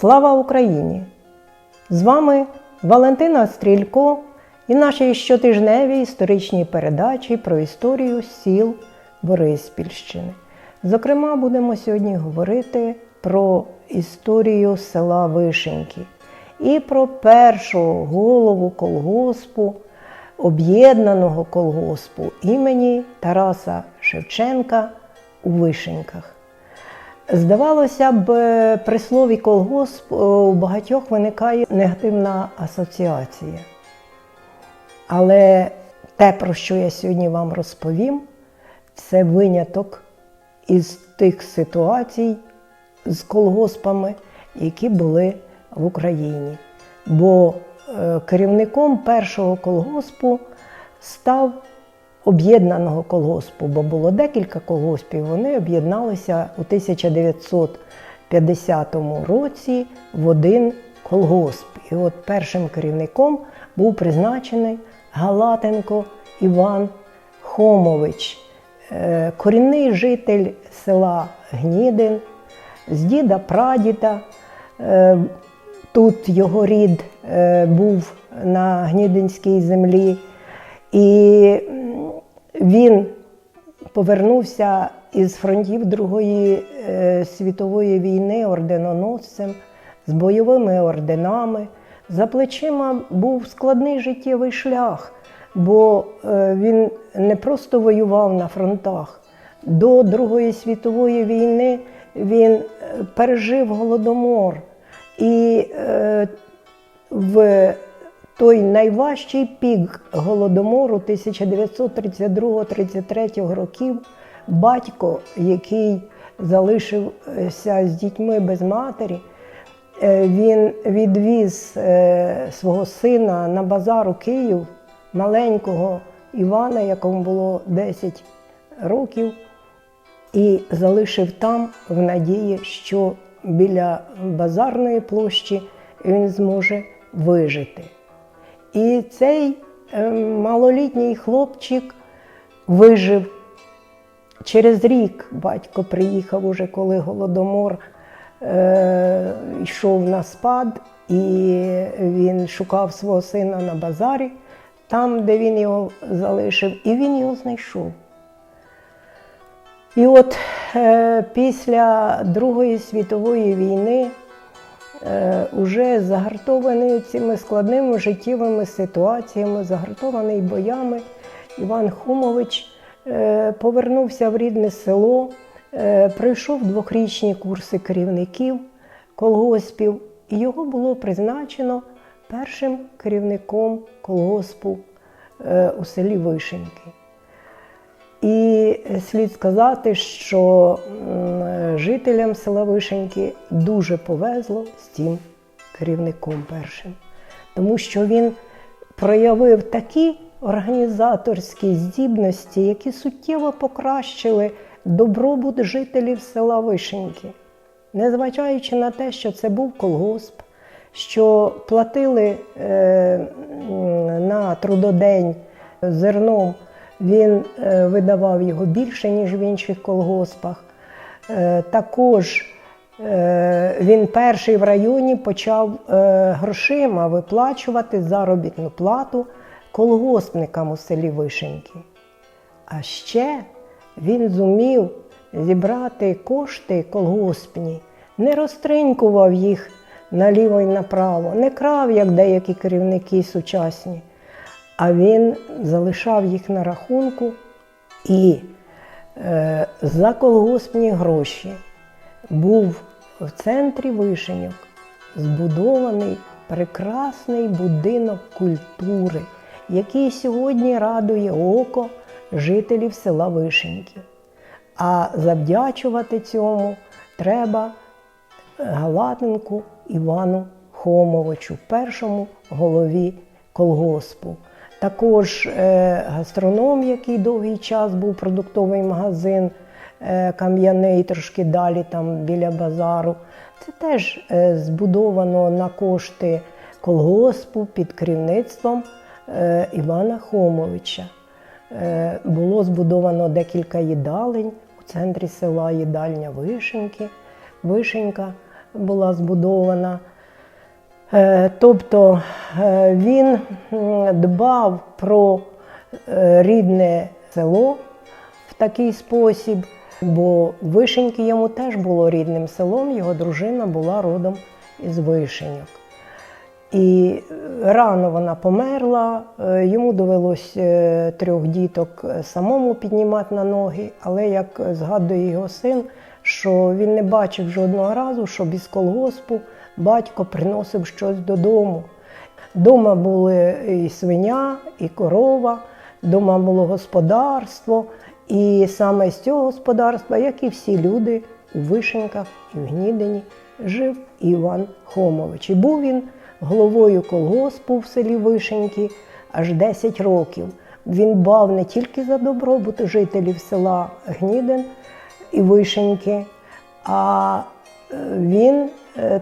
Слава Україні! З вами Валентина Стрілько і наші щотижневі історичні передачі про історію сіл Бориспільщини. Зокрема, будемо сьогодні говорити про історію села Вишеньки і про першого голову колгоспу, об'єднаного колгоспу імені Тараса Шевченка у Вишеньках. Здавалося б, при слові колгосп у багатьох виникає негативна асоціація. Але те, про що я сьогодні вам розповім, це виняток із тих ситуацій з колгоспами, які були в Україні. Бо е, керівником першого колгоспу став об'єднаного колгоспу, бо було декілька колгоспів. Вони об'єдналися у 1950 році в один колгосп. І от першим керівником був призначений Галатенко Іван Хомович, е, корінний житель села Гнідин, з діда прадіда. Е, Тут його рід е, був на Гнідинській землі, і він повернувся із фронтів Другої е, світової війни орденоносцем з бойовими орденами. За плечима був складний життєвий шлях, бо е, він не просто воював на фронтах. До Другої світової війни він е, пережив голодомор. І в той найважчий пік голодомору 1932-33 років батько, який залишився з дітьми без матері, е, він відвіз е, свого сина на базар у Київ, маленького Івана, якому було 10 років, і залишив там в надії, що біля базарної площі він зможе вижити. І цей е, малолітній хлопчик вижив. Через рік батько приїхав уже, коли голодомор е, йшов на спад, і він шукав свого сина на базарі, там, де він його залишив, і він його знайшов. І от е, після Другої світової війни, уже загартований цими складними життєвими ситуаціями, загартований боями, Іван Хумович е, повернувся в рідне село, е, пройшов двохрічні курси керівників колгоспів, і його було призначено першим керівником колгоспу е, у селі Вишеньки. І слід сказати, що жителям села Вишеньки дуже повезло з цим керівником першим, тому що він проявив такі організаторські здібності, які суттєво покращили добробут жителів села Вишеньки, незважаючи на те, що це був колгосп, що платили е, на трудодень зерном він е, видавав його більше, ніж в інших колгоспах. Е, Також е, він перший в районі почав грошима виплачувати заробітну плату колгоспникам у селі Вишеньки. А ще він зумів зібрати кошти колгоспні, не розтринькував їх наліво і направо, не крав, як деякі керівники сучасні а він залишав їх на рахунку і е, за колгоспні гроші був в центрі Вишеньок збудований прекрасний будинок культури, який сьогодні радує око жителів села Вишеньки. А завдячувати цьому треба Галатенку Івану Хомовичу, першому голові колгоспу. Також е, гастроном, який довгий час був продуктовий магазин е, кам'яний, трошки далі, там біля базару. Це теж е, збудовано на кошти колгоспу під керівництвом Івана Хомовича. Було збудовано декілька їдалень у центрі села їдальня Вишеньки, Вишенька. була збудована. Е, Тобто е, він дбав про е, рідне село в такий спосіб, бо Вишеньки йому теж було рідним селом, його дружина була родом із Вишеньок. І рано вона померла, йому довелось трьох діток самому піднімати на ноги, але як згадує його син, що він не бачив жодного разу, щоб із колгоспу батько приносив щось додому. Дома були і свиня, і корова, дома було господарство. І саме з цього господарства, як і всі люди у Вишеньках і в Гнідині, жив Іван Хомович. І був він головою колгоспу в селі Вишеньки аж 10 років. Він бав не тільки за добробут жителів села Гнідин і Вишеньки, а е, він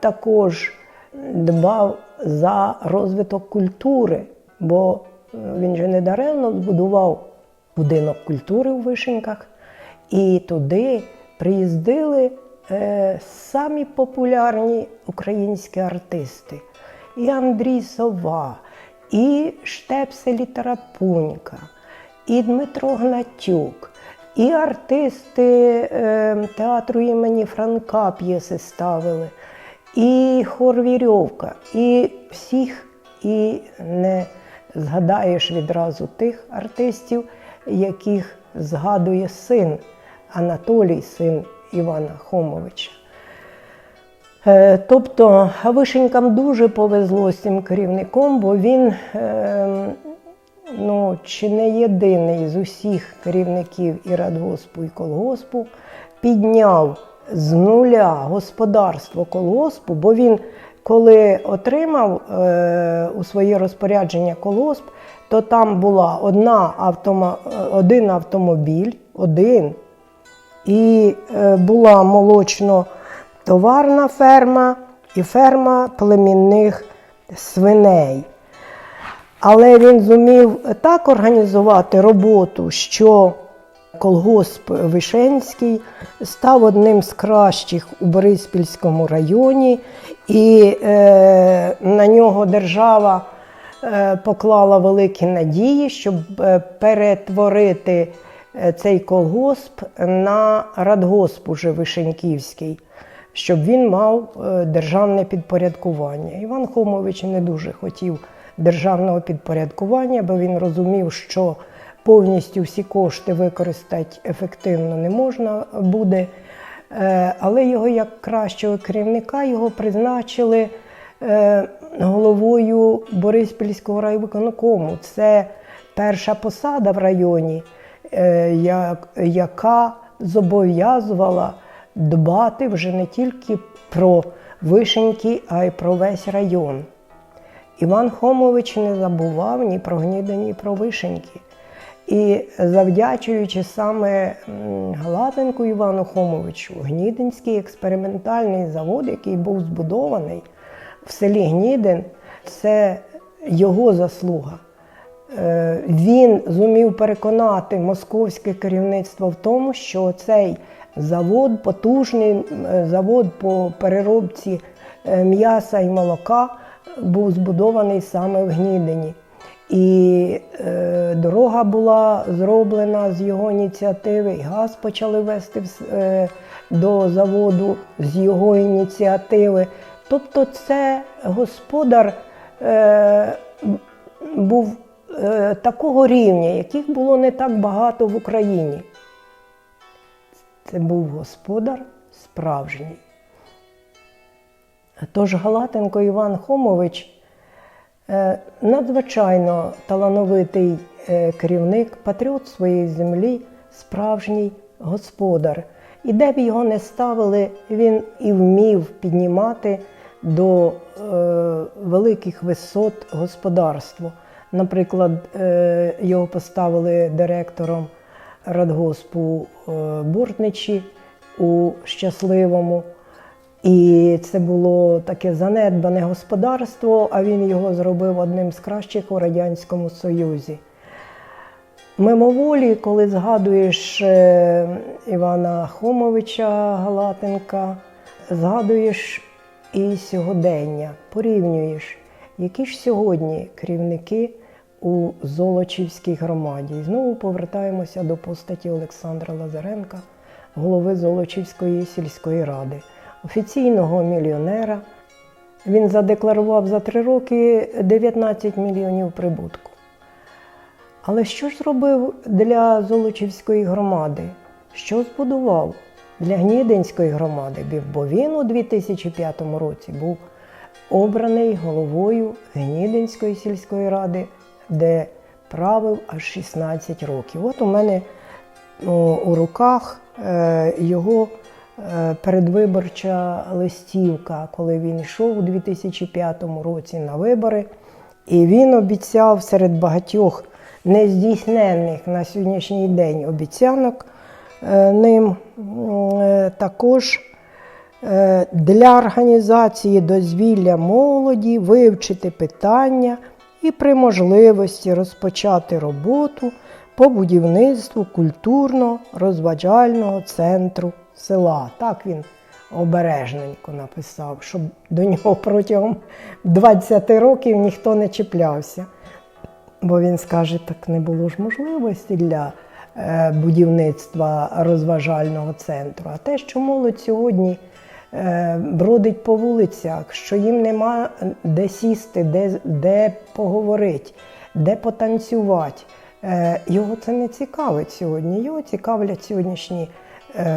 також дбав за розвиток культури, бо е, він же недаремно збудував будинок культури у Вишеньках, і туди приїздили е, самі популярні українські артисти. І Андрій Сова, і Штепселі Тарапунька, і Дмитро Гнатюк, і артисти е, театру імені Франка п'єси ставили, і хор Вірьовка, і всіх, і не згадаєш відразу тих артистів, яких згадує син Анатолій, син Івана Хомовича. Е, Тобто Вишенькам дуже повезло з цим керівником, бо він е, ну, чи не єдиний з усіх керівників і радгоспу, і колгоспу підняв з нуля господарство колгоспу, бо він, коли отримав е, у своє розпорядження колгосп, то там була одна автома, е, один автомобіль, один, і е, була молочно-товарна ферма і ферма племінних свиней. Але він зумів так організувати роботу, що колгосп Вишенський став одним з кращих у Бориспільському районі, і е, на нього держава е, поклала великі надії, щоб е, перетворити е, цей колгосп на радгосп уже Вишеньківський, щоб він мав е, державне підпорядкування. Іван Хомович не дуже хотів державного підпорядкування, бо він розумів, що повністю всі кошти використати ефективно не можна буде. Е, Але його як кращого керівника його призначили е, головою Бориспільського райвиконкому. Це перша посада в районі, е, яка зобов'язувала дбати вже не тільки про Вишеньки, а й про весь район. Іван Хомович не забував ні про гніди, ні про вишеньки. І завдячуючи саме Галатенку Івану Хомовичу, Гнідинський експериментальний завод, який був збудований в селі Гнідин, це його заслуга. Е, Він зумів переконати московське керівництво в тому, що цей завод, потужний завод по переробці е, м'яса і молока, був збудований саме в Гнідині. І е, дорога була зроблена з його ініціативи, і газ почали вести е, до заводу з його ініціативи. Тобто, це господар е, був е, такого рівня, яких було не так багато в Україні. Це був господар справжній. Тож Галатенко Іван Хомович надзвичайно талановитий е, керівник, патріот своєї землі, справжній господар. І де б його не ставили, він і вмів піднімати до е, великих висот господарство. Наприклад, е, його поставили директором радгоспу е, Бортничі у Щасливому. І це було таке занедбане господарство, а він його зробив одним з кращих у Радянському Союзі. Мимоволі, коли згадуєш е, Івана Хомовича Галатенка, згадуєш і сьогодення порівнюєш, які ж сьогодні керівники у Золочівській громаді. І знову повертаємося до постаті Олександра Лазаренка, голови Золочівської сільської ради, офіційного мільйонера. Він задекларував за три роки 19 мільйонів прибутку. Але що ж зробив для Золочівської громади? Що збудував для Гнідинської громади? Бо він у 2005 році був обраний головою Гнідинської сільської ради, де правив аж 16 років. От у мене у руках е, його передвиборча листівка, коли він йшов у 2005 році на вибори, і він обіцяв серед багатьох нездійсненних на сьогоднішній день обіцянок е, ним е, також е, для організації дозвілля молоді вивчити питання і при можливості розпочати роботу по будівництву культурно-розважального центру села. Так він обережненько написав, щоб до нього протягом 20 років ніхто не чіплявся. Бо він скаже, так не було ж можливості для е, будівництва розважального центру. А те, що молодь сьогодні е, бродить по вулицях, що їм нема де сісти, де, де поговорити, де потанцювати, е, його це не цікавить сьогодні. Його цікавлять сьогоднішні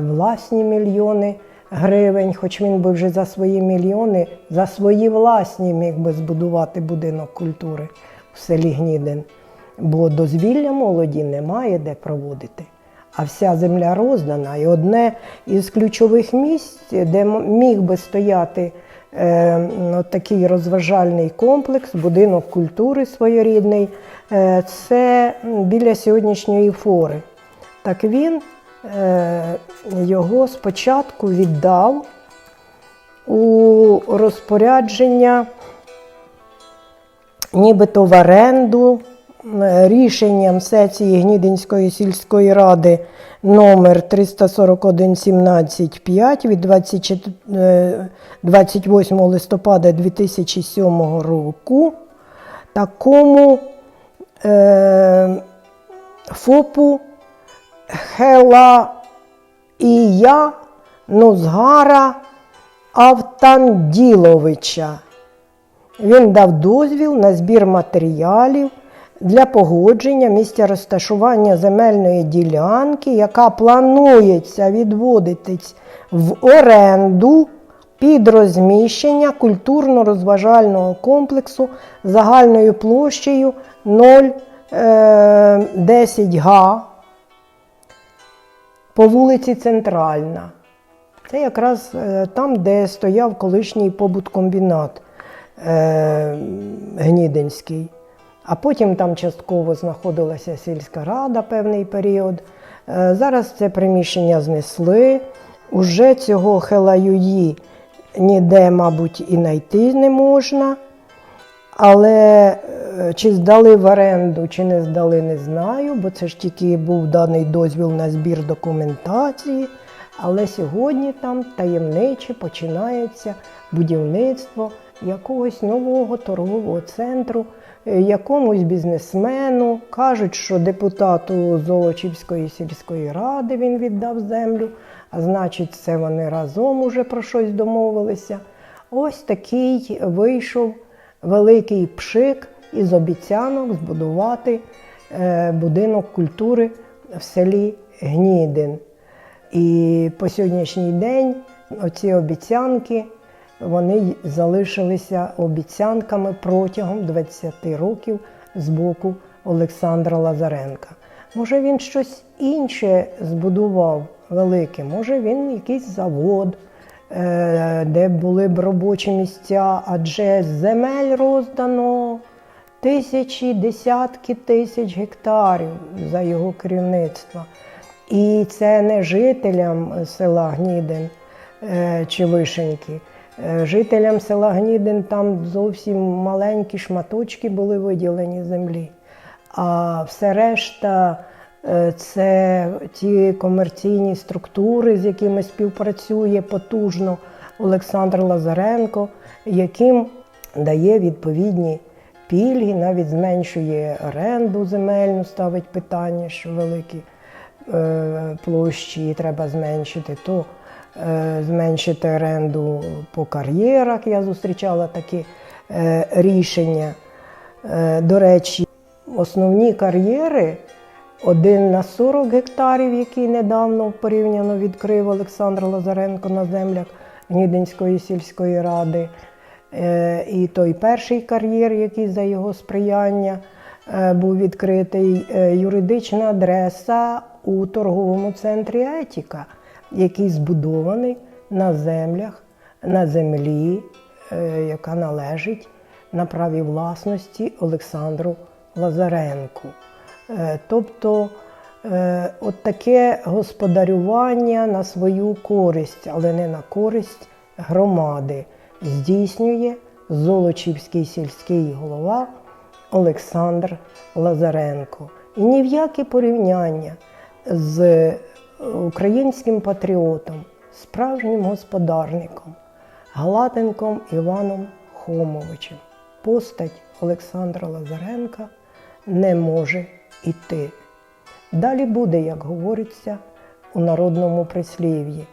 власні мільйони гривень, хоч він би вже за свої мільйони, за свої власні міг би збудувати будинок культури в селі Гнідин, бо дозвілля молоді немає де проводити. А вся земля роздана. І одне із ключових місць, де міг би стояти е, такий розважальний комплекс, будинок культури своєрідний, е, це біля сьогоднішньої фори. Так він е, його спочатку віддав у розпорядження нібито в оренду е, рішенням сесії Гнідинської сільської ради номер 341-17-5 від 24 е, 28 листопада 2007 року такому е, ФОПу Хела Ія Нозгара Автанділовича. Він дав дозвіл на збір матеріалів для погодження місця розташування земельної ділянки, яка планується відводитись в оренду під розміщення культурно-розважального комплексу загальною площею 0,10 га по вулиці Центральна. Це якраз е, там, де стояв колишній побуткомбінат е, Гнідинський. А потім там частково знаходилася сільська рада певний період. Е, зараз це приміщення знесли. Уже цього хелаюї ніде, мабуть, і знайти не можна. Але е, чи здали в оренду, чи не здали, не знаю, бо це ж тільки був даний дозвіл на збір документації. Але сьогодні там таємниче починається будівництво якогось нового торгового центру, е, якомусь бізнесмену. Кажуть, що депутату Золочівської сільської ради він віддав землю, а значить, це вони разом уже про щось домовилися. Ось такий вийшов великий пшик із обіцянок збудувати е, будинок культури в селі Гнідин. І по сьогоднішній день оці обіцянки вони залишилися обіцянками протягом 20 років з боку Олександра Лазаренка. Може, він щось інше збудував велике, може він якийсь завод, е, де були б робочі місця, адже земель роздано тисячі, десятки тисяч гектарів за його керівництва. І це не жителям села Гнідин е, чи Вишеньки. Е, Жителям села Гнідин там зовсім маленькі шматочки були виділені землі. А все решта е, це ті комерційні структури, з якими співпрацює потужно Олександр Лазаренко, яким дає відповідні пільги, навіть зменшує оренду земельну, ставить питання, що великі е, площі треба зменшити, то е, зменшити оренду по кар'єрах. Я зустрічала такі е, рішення. До речі, основні кар'єри один на 40 гектарів, який недавно порівняно відкрив Олександр Лазаренко на землях Гнідинської сільської ради. Е, І той перший кар'єр, який за його сприяння е, був відкритий, е, юридична адреса у торговому центрі Етіка, який збудований на землях, на землі, яка належить на праві власності Олександру Лазаренку. Тобто от таке господарювання на свою користь, але не на користь громади, здійснює Золочівський сільський голова Олександр Лазаренко. І ні в яке порівняння з українським патріотом, справжнім господарником, Галатенком Іваном Хомовичем. Постать Олександра Лазаренка не може йти. Далі буде, як говориться у народному прислів'ї.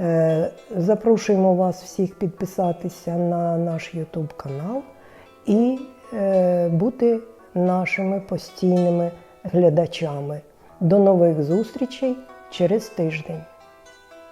Е, Запрошуємо вас всіх підписатися на наш YouTube канал і е, бути нашими постійними глядачами. До нових зустрічей через тиждень.